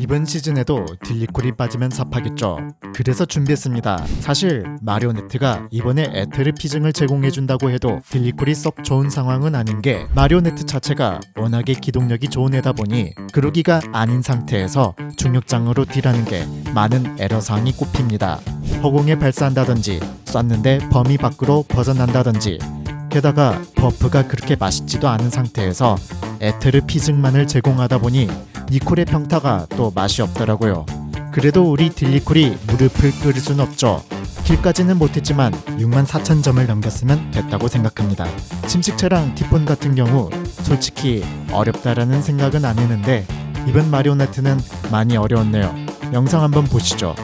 이번 시즌에도 딜리콜이 빠지면 삽하겠죠. 그래서 준비했습니다. 사실 마리오네트가 이번에 에테르 피증을 제공해준다고 해도 딜리콜이 썩 좋은 상황은 아닌 게 마리오네트 자체가 워낙에 기동력이 좋은 애다 보니 그러기가 아닌 상태에서 중력장으로 딜하는 게 많은 에러사항이 꼽힙니다. 허공에 발사한다든지 쐈는데 범위 밖으로 벗어난다든지 게다가 버프가 그렇게 맛있지도 않은 상태에서 에테르 피증만을 제공하다 보니 니콜의 평타가 또 맛이 없더라고요. 그래도 우리 딜리콜이 무릎을 꿇을 순 없죠. 길까지는 못했지만 6만 4천 점을 넘겼으면 됐다고 생각합니다. 침식체랑 티폰 같은 경우 솔직히 어렵다라는 생각은 안 했는데 이번 마리오네트는 많이 어려웠네요. 영상 한번 보시죠.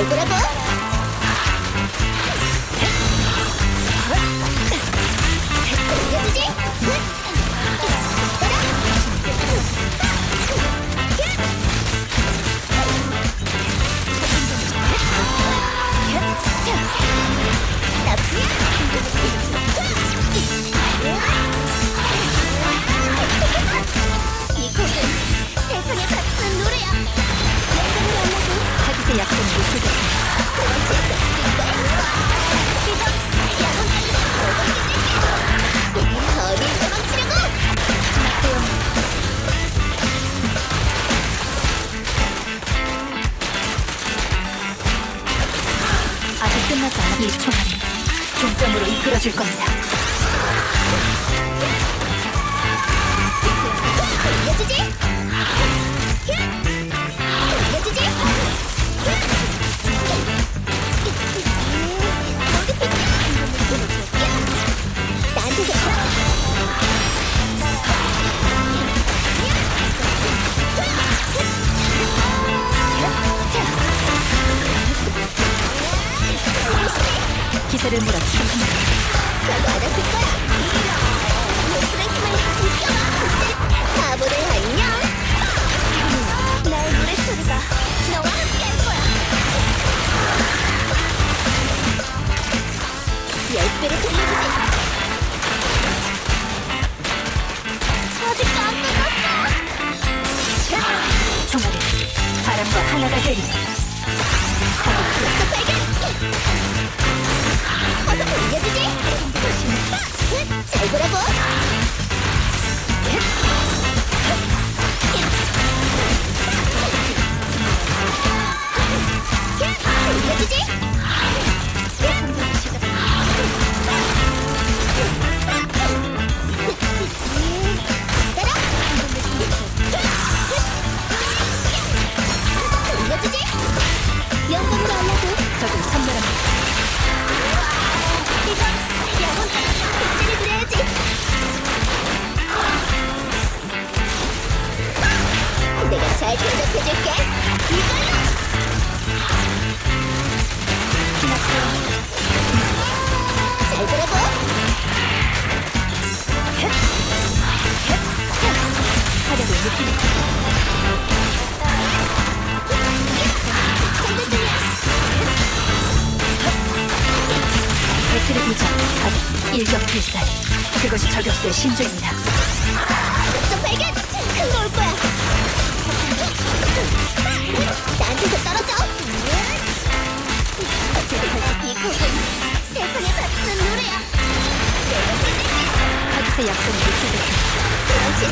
잘 보라고! 끝나지 않아 이 총알이 종점으로 이끌어줄 겁니다. 기세를 몰아치고 나도 알았을 거야! 목숨의 힘을 느껴봐! 바보들 안녕! 나의 노래 소리가 너와 함께할 거야! 열 배로 돌려주지! 아직도 안 끝났어! 총알이 바람과 하나가 되리. 또 돌려주지! 해줄게. 잘 보라고. 화력을 느끼는 되지 않고 바로 일격필살. 그것이 저격수의 신조입니다. 하기세 약속을. 도망칠